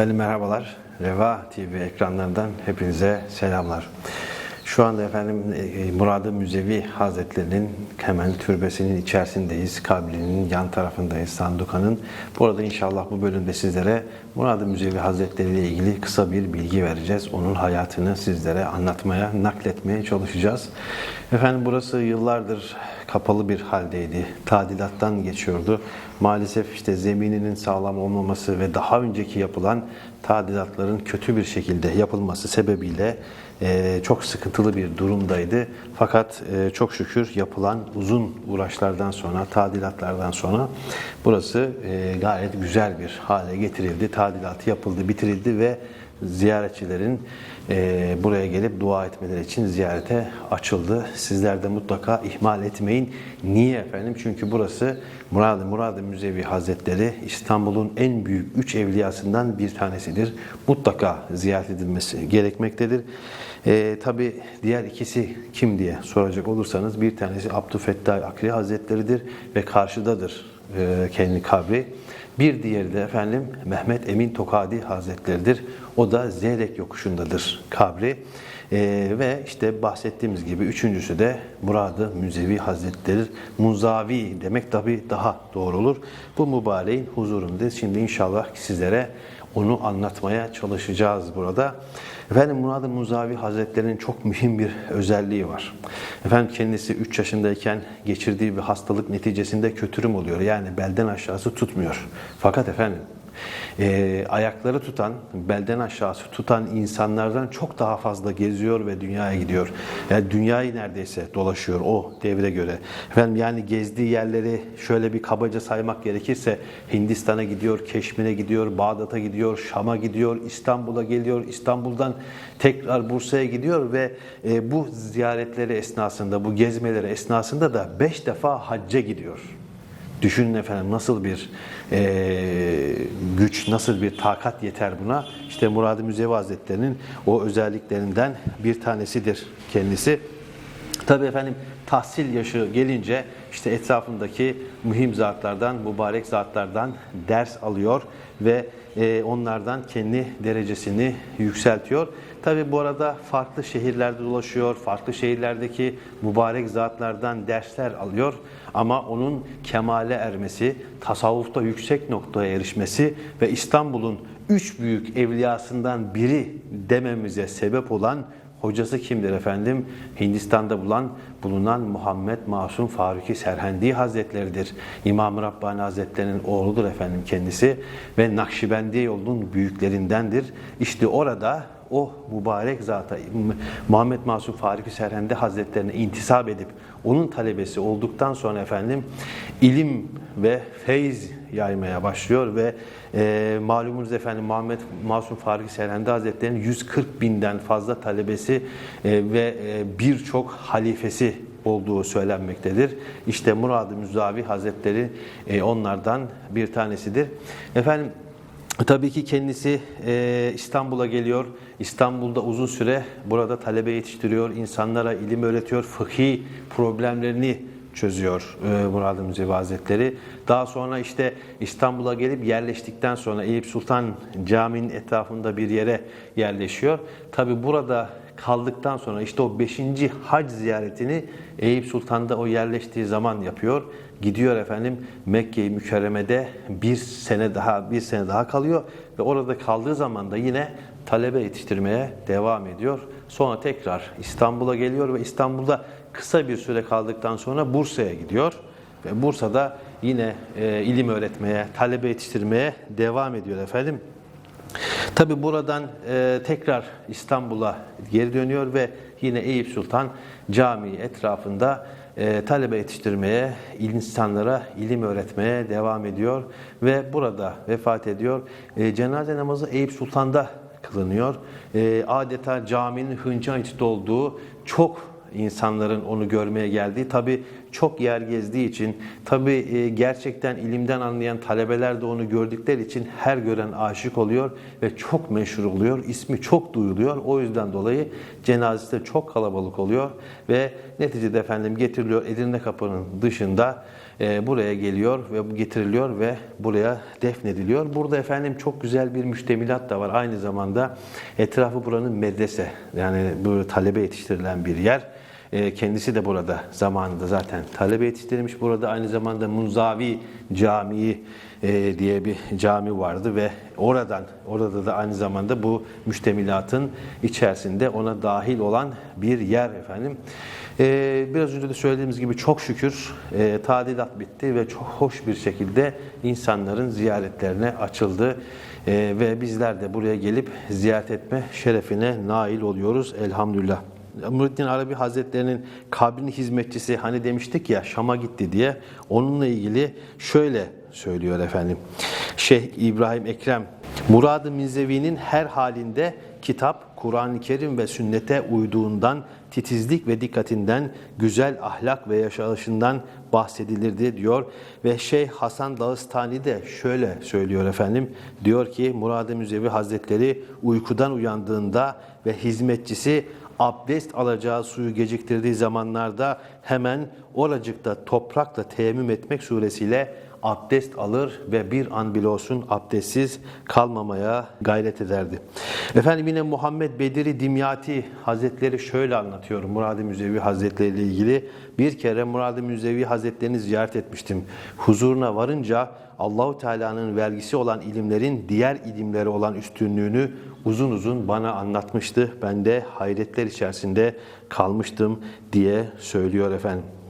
Efendim merhabalar. Reva TV ekranlarından hepinize selamlar. Şu anda efendim e, Muradı Müzevi Hazretleri'nin hemen türbesinin içerisindeyiz. Kabrinin yan tarafındayız Sanduka'nın. Burada inşallah bu bölümde sizlere Muradı Müzevi Hazretleri ile ilgili kısa bir bilgi vereceğiz. Onun hayatını sizlere anlatmaya, nakletmeye çalışacağız. Efendim burası yıllardır kapalı bir haldeydi. Tadilattan geçiyordu. Maalesef işte zemininin sağlam olmaması ve daha önceki yapılan tadilatların kötü bir şekilde yapılması sebebiyle e, çok sıkıntılı bir durumdaydı. Fakat e, çok şükür yapılan uzun uğraşlardan sonra, tadilatlardan sonra burası e, gayet güzel bir hale getirildi. Tadilatı yapıldı, bitirildi ve ziyaretçilerin e, buraya gelip dua etmeleri için ziyarete açıldı. Sizler de mutlaka ihmal etmeyin. Niye efendim? Çünkü burası Murad-ı Murad-ı Müzevi Hazretleri İstanbul'un en büyük üç evliyasından bir tanesidir. Mutlaka ziyaret edilmesi gerekmektedir. E, Tabi diğer ikisi kim diye soracak olursanız bir tanesi Abdülfettah Akri Hazretleri'dir ve karşıdadır e, kendi kabri. Bir diğeri de efendim Mehmet Emin Tokadi Hazretleri'dir. O da Zeyrek yokuşundadır kabri. Ee, ve işte bahsettiğimiz gibi üçüncüsü de Muradı Müzevi Hazretleri. Muzavi demek tabi daha doğru olur. Bu mübareğin huzurunda şimdi inşallah sizlere onu anlatmaya çalışacağız burada. Efendim Murad-ı Muzavi Hazretleri'nin çok mühim bir özelliği var. Efendim kendisi 3 yaşındayken geçirdiği bir hastalık neticesinde kötürüm oluyor. Yani belden aşağısı tutmuyor. Fakat efendim e, ayakları tutan, belden aşağısı tutan insanlardan çok daha fazla geziyor ve dünyaya gidiyor. Yani dünyayı neredeyse dolaşıyor o devre göre. Efendim yani gezdiği yerleri şöyle bir kabaca saymak gerekirse Hindistan'a gidiyor, Keşmir'e gidiyor, Bağdat'a gidiyor, Şam'a gidiyor, İstanbul'a geliyor, İstanbul'dan tekrar Bursa'ya gidiyor ve e, bu ziyaretleri esnasında, bu gezmeleri esnasında da beş defa hacca gidiyor. Düşünün efendim nasıl bir e, güç, nasıl bir takat yeter buna. İşte Murad-ı Müzevi Hazretleri'nin o özelliklerinden bir tanesidir kendisi. Tabi efendim tahsil yaşı gelince işte etrafındaki mühim zatlardan, mübarek zatlardan ders alıyor ve onlardan kendi derecesini yükseltiyor. Tabi bu arada farklı şehirlerde dolaşıyor, farklı şehirlerdeki mübarek zatlardan dersler alıyor. Ama onun kemale ermesi, tasavvufta yüksek noktaya erişmesi ve İstanbul'un üç büyük evliyasından biri dememize sebep olan Hocası kimdir efendim? Hindistan'da bulan, bulunan Muhammed Masum Faruki Serhendi Hazretleridir. İmam-ı Rabbani Hazretleri'nin oğludur efendim kendisi ve Nakşibendi yolunun büyüklerindendir. İşte orada o mübarek zata Muhammed Masum Faruki Serhendi Hazretlerine intisap edip onun talebesi olduktan sonra efendim ilim ve feyz yaymaya başlıyor ve e, malumunuz efendim Muhammed Masum Faruki Serhendi Hazretleri'nin 140 binden fazla talebesi e, ve e, birçok halifesi olduğu söylenmektedir. İşte Murad-ı Müzavi Hazretleri e, onlardan bir tanesidir. Efendim Tabii ki kendisi e, İstanbul'a geliyor. İstanbul'da uzun süre burada talebe yetiştiriyor, insanlara ilim öğretiyor, fıkhi problemlerini çözüyor e, Murad-ı Müzevi Hazretleri. Daha sonra işte İstanbul'a gelip yerleştikten sonra Eyüp Sultan Camii'nin etrafında bir yere yerleşiyor. Tabi burada kaldıktan sonra işte o 5. hac ziyaretini Eyüp Sultan'da o yerleştiği zaman yapıyor. Gidiyor efendim Mekke-i Mükerreme'de bir sene daha bir sene daha kalıyor ve orada kaldığı zaman da yine talebe yetiştirmeye devam ediyor. Sonra tekrar İstanbul'a geliyor ve İstanbul'da kısa bir süre kaldıktan sonra Bursa'ya gidiyor ve Bursa'da yine e, ilim öğretmeye, talebe yetiştirmeye devam ediyor efendim. Tabi buradan e, tekrar İstanbul'a geri dönüyor ve yine Eyüp Sultan Camii etrafında e, talebe yetiştirmeye, insanlara ilim öğretmeye devam ediyor ve burada vefat ediyor. E, cenaze namazı Eyüp Sultan'da kılınıyor. E, adeta caminin hınca içinde olduğu çok insanların onu görmeye geldiği tabi çok yer gezdiği için tabi e, gerçekten ilimden anlayan talebeler de onu gördükleri için her gören aşık oluyor ve çok meşhur oluyor. İsmi çok duyuluyor. O yüzden dolayı cenazesi de çok kalabalık oluyor ve neticede efendim getiriliyor Edirne Kapı'nın dışında buraya geliyor ve getiriliyor ve buraya defnediliyor. Burada efendim çok güzel bir müştemilat da var. Aynı zamanda etrafı buranın medrese yani bu talebe yetiştirilen bir yer. E, kendisi de burada zamanında zaten talebe yetiştirilmiş. Burada aynı zamanda Munzavi Camii e, diye bir cami vardı ve oradan orada da aynı zamanda bu müştemilatın içerisinde ona dahil olan bir yer efendim. E, biraz önce de söylediğimiz gibi çok şükür e, tadilat bitti ve çok hoş bir şekilde insanların ziyaretlerine açıldı. E, ve bizler de buraya gelip ziyaret etme şerefine nail oluyoruz elhamdülillah. Muhyiddin Arabi Hazretleri'nin kabrin hizmetçisi hani demiştik ya Şam'a gitti diye onunla ilgili şöyle söylüyor efendim. Şeyh İbrahim Ekrem Murad-ı Minzevi'nin her halinde kitap, Kur'an-ı Kerim ve sünnete uyduğundan titizlik ve dikkatinden, güzel ahlak ve yaşayışından bahsedilirdi diyor. Ve Şeyh Hasan Dağıstani de şöyle söylüyor efendim. Diyor ki Murad-ı Müzevi Hazretleri uykudan uyandığında ve hizmetçisi abdest alacağı suyu geciktirdiği zamanlarda hemen oracıkta toprakla teyemmüm etmek suresiyle abdest alır ve bir an bile olsun abdestsiz kalmamaya gayret ederdi. Efendim yine Muhammed Bediri Dimyati Hazretleri şöyle anlatıyor Murad-ı Müzevi Hazretleri ile ilgili. Bir kere Murad-ı Müzevi Hazretlerini ziyaret etmiştim. Huzuruna varınca Allahu Teala'nın vergisi olan ilimlerin diğer ilimlere olan üstünlüğünü uzun uzun bana anlatmıştı. Ben de hayretler içerisinde kalmıştım diye söylüyor efendim.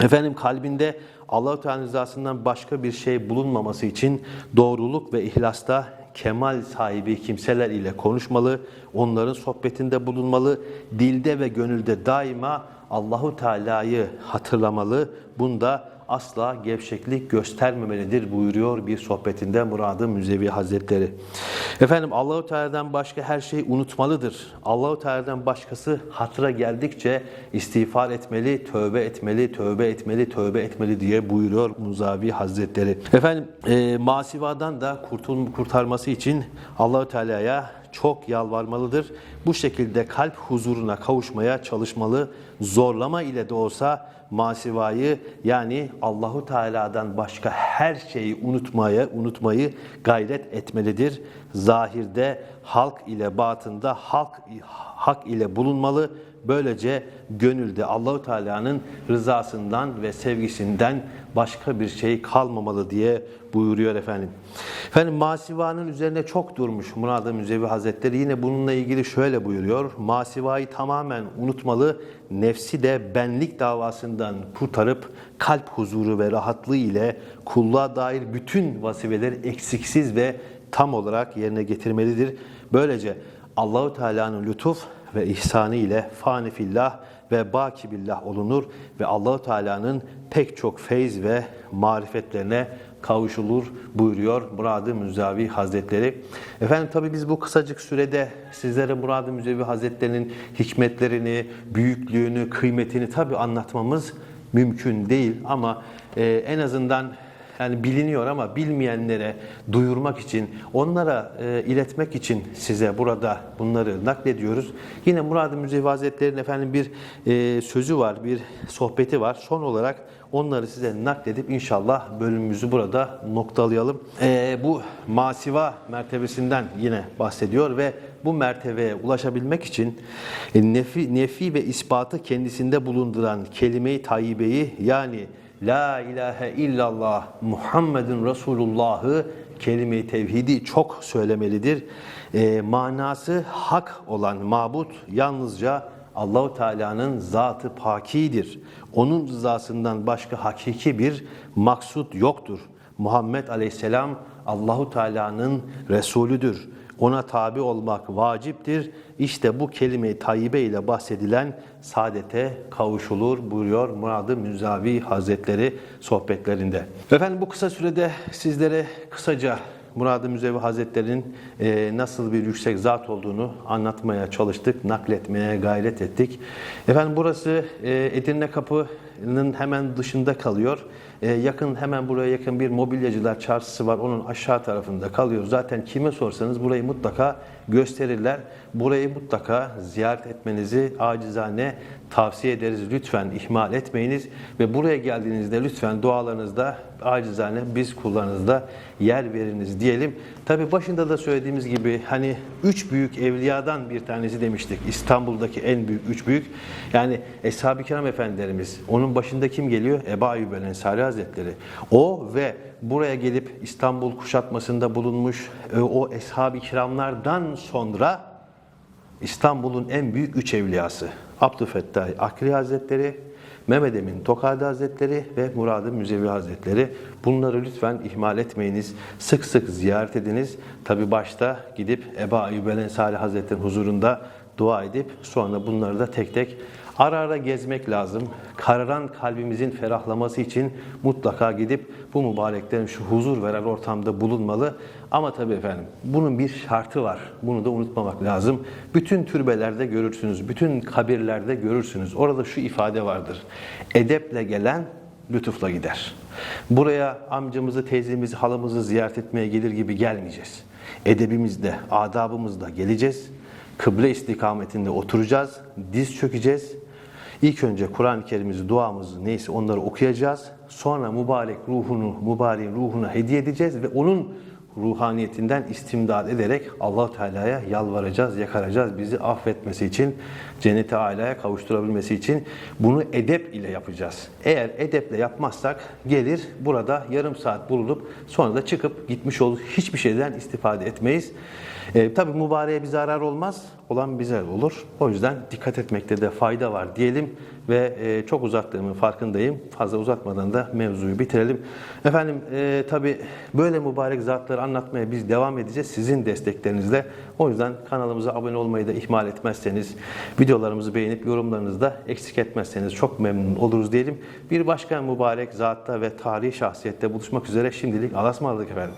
Efendim kalbinde Allahu Teala rızasından başka bir şey bulunmaması için doğruluk ve ihlasta kemal sahibi kimseler ile konuşmalı, onların sohbetinde bulunmalı, dilde ve gönülde daima Allahu Teala'yı hatırlamalı. Bunda asla gevşeklik göstermemelidir buyuruyor bir sohbetinde Murad-ı Müzevi Hazretleri. Efendim Allahu Teala'dan başka her şeyi unutmalıdır. Allahu Teala'dan başkası hatıra geldikçe istiğfar etmeli, tövbe etmeli, tövbe etmeli, tövbe etmeli diye buyuruyor Muzavi Hazretleri. Efendim e, masivadan da kurtul kurtarması için Allahu Teala'ya çok yalvarmalıdır. Bu şekilde kalp huzuruna kavuşmaya çalışmalı. Zorlama ile de olsa masivayı yani Allahu Teala'dan başka her şeyi unutmaya, unutmayı gayret etmelidir. Zahirde halk ile batında halk hak ile bulunmalı. Böylece gönülde Allahu Teala'nın rızasından ve sevgisinden başka bir şey kalmamalı diye buyuruyor efendim. Efendim Masiva'nın üzerine çok durmuş Murad-ı Müzevi Hazretleri. Yine bununla ilgili şöyle buyuruyor. Masiva'yı tamamen unutmalı, nefsi de benlik davasından kurtarıp kalp huzuru ve rahatlığı ile kulluğa dair bütün vazifeleri eksiksiz ve tam olarak yerine getirmelidir. Böylece Allahu Teala'nın lütuf ve ihsanı ile fani fillah ve baki billah olunur ve Allahu Teala'nın pek çok feyz ve marifetlerine kavuşulur buyuruyor Murad-ı Müzevi Hazretleri. Efendim tabi biz bu kısacık sürede sizlere Murad-ı Müzevi Hazretleri'nin hikmetlerini, büyüklüğünü, kıymetini tabi anlatmamız mümkün değil ama e, en azından yani biliniyor ama bilmeyenlere duyurmak için, onlara e, iletmek için size burada bunları naklediyoruz. Yine Murad-ı Müzevi Hazretleri'nin efendim bir e, sözü var, bir sohbeti var. Son olarak onları size nakledip inşallah bölümümüzü burada noktalayalım. E, bu masiva mertebesinden yine bahsediyor ve bu mertebeye ulaşabilmek için e, nefi, nefi ve ispatı kendisinde bulunduran kelime-i tayyibeyi yani La ilahe illallah Muhammedun Resulullah'ı kelime-i tevhidi çok söylemelidir. E, manası hak olan mabut yalnızca Allahu Teala'nın zatı pakidir. Onun rızasından başka hakiki bir maksut yoktur. Muhammed Aleyhisselam Allahu Teala'nın Resulüdür. Ona tabi olmak vaciptir. İşte bu kelime-i tayyibe ile bahsedilen saadete kavuşulur buyuruyor Murad-ı Müzavi Hazretleri sohbetlerinde. Efendim bu kısa sürede sizlere kısaca Murad-ı Müzevi Hazretleri'nin e, nasıl bir yüksek zat olduğunu anlatmaya çalıştık, nakletmeye gayret ettik. Efendim burası e, Edirne Kapı Çarşısı'nın hemen dışında kalıyor. Ee, yakın hemen buraya yakın bir mobilyacılar çarşısı var. Onun aşağı tarafında kalıyor. Zaten kime sorsanız burayı mutlaka gösterirler. Burayı mutlaka ziyaret etmenizi acizane tavsiye ederiz. Lütfen ihmal etmeyiniz ve buraya geldiğinizde lütfen dualarınızda acizane biz kullarınızda yer veriniz diyelim. Tabi başında da söylediğimiz gibi hani üç büyük evliyadan bir tanesi demiştik. İstanbul'daki en büyük üç büyük. Yani Eshab-ı Kiram Efendilerimiz. Onun başında kim geliyor? Ebu Ayyub Ensari Hazretleri. O ve buraya gelip İstanbul kuşatmasında bulunmuş e, o Eshab-ı Kiramlardan sonra İstanbul'un en büyük üç evliyası. Abdülfettah Akri Hazretleri, Mehmet Emin Tokadi Hazretleri ve Murad-ı Müzevi Hazretleri. Bunları lütfen ihmal etmeyiniz. Sık sık ziyaret ediniz. Tabi başta gidip Eba Ayyub el Ensari Hazretleri'nin huzurunda dua edip sonra bunları da tek tek ara ara gezmek lazım. Kararan kalbimizin ferahlaması için mutlaka gidip bu mübareklerin şu huzur veren ortamda bulunmalı. Ama tabii efendim bunun bir şartı var. Bunu da unutmamak lazım. Bütün türbelerde görürsünüz, bütün kabirlerde görürsünüz. Orada şu ifade vardır. Edeple gelen lütufla gider. Buraya amcamızı, teyzemizi, halamızı ziyaret etmeye gelir gibi gelmeyeceğiz. Edebimizde, adabımızda geleceğiz. Kıble istikametinde oturacağız, diz çökeceğiz. İlk önce Kur'an-ı Kerim'imizi, duamızı neyse onları okuyacağız. Sonra mübarek ruhunu, mübareğin ruhuna hediye edeceğiz ve onun ruhaniyetinden istimdad ederek allah Teala'ya yalvaracağız, yakaracağız bizi affetmesi için, cennete alaya kavuşturabilmesi için bunu edep ile yapacağız. Eğer edeple yapmazsak gelir burada yarım saat bulunup sonra da çıkıp gitmiş olur. Hiçbir şeyden istifade etmeyiz. E, tabii mübareğe bir zarar olmaz, olan bize olur. O yüzden dikkat etmekte de fayda var diyelim ve e, çok uzattığımın farkındayım. Fazla uzatmadan da mevzuyu bitirelim. Efendim e, tabii böyle mübarek zatları anlatmaya biz devam edeceğiz sizin desteklerinizle. O yüzden kanalımıza abone olmayı da ihmal etmezseniz, videolarımızı beğenip yorumlarınızı da eksik etmezseniz çok memnun oluruz diyelim. Bir başka mübarek zatta ve tarihi şahsiyette buluşmak üzere şimdilik alasmaladık efendim.